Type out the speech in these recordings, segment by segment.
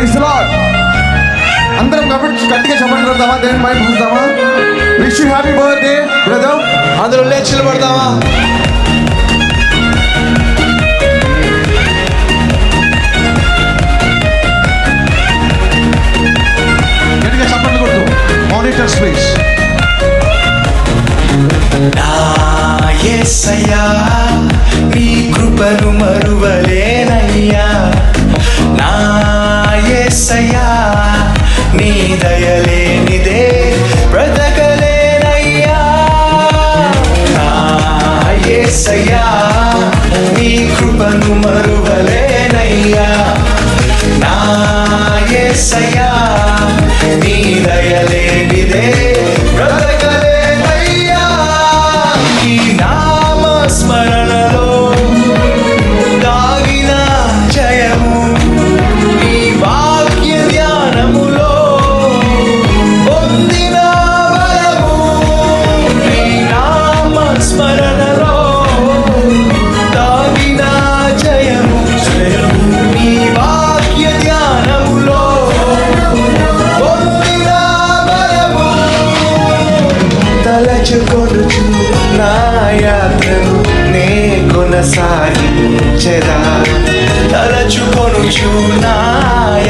ప్రైస్లాడ్ అందరం కబట్టి గట్టిగా చెప్పండి దేని mind చూస్తామా wish you happy birthday brother గట్టిగా చెప్పండి కొడుతూ మానిటర్ స్పేస్ నా ఎస్సయ్యా నీ కృపను మరు ఏసయ్యా నీ దయలేనిదే బ్రతకలేనయ్యా. ఏసయ్యా నీ కృపను మరువలేనయ్యా. నా ఏసయ్యా నీ దయలే కొనసాగించెదా తలచుకొనుచు నాయ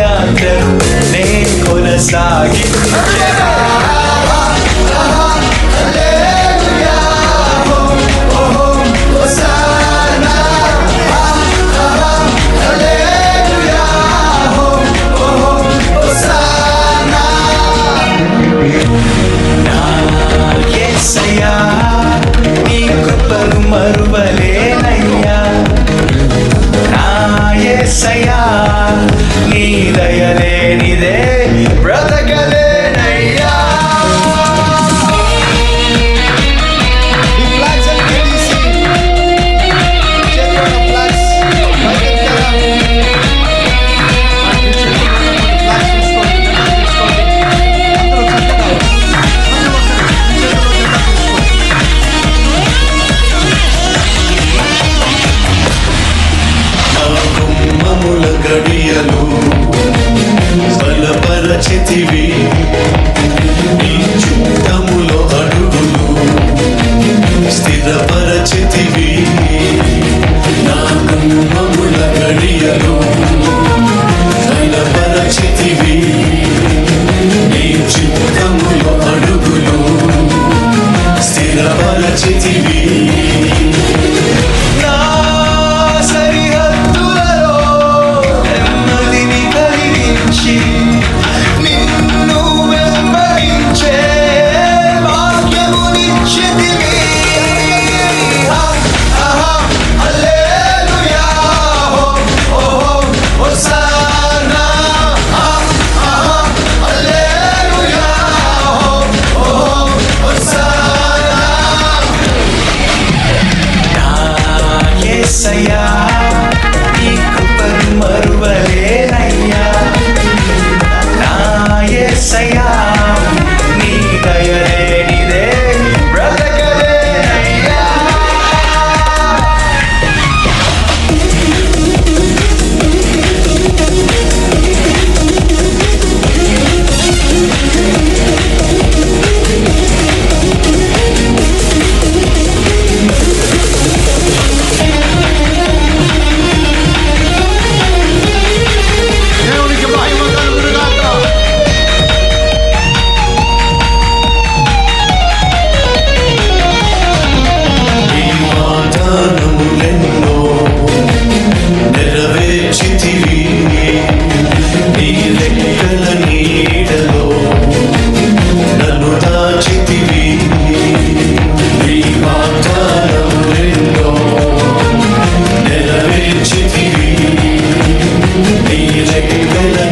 మరచితివి Baby,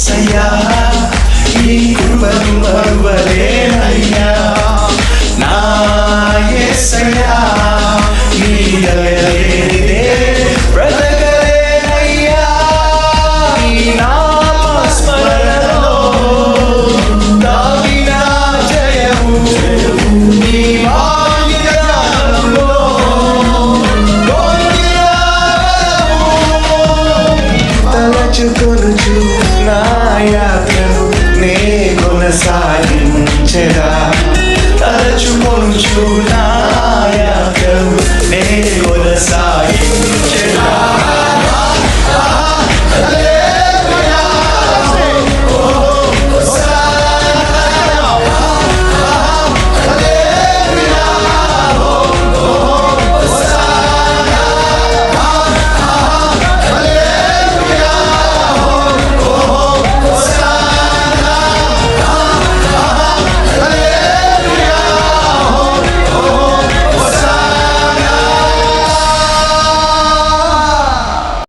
ఏసయ్యా ఈ కృపను మరువలేనయ్యా నా తలచుకొనుచు నాయకవు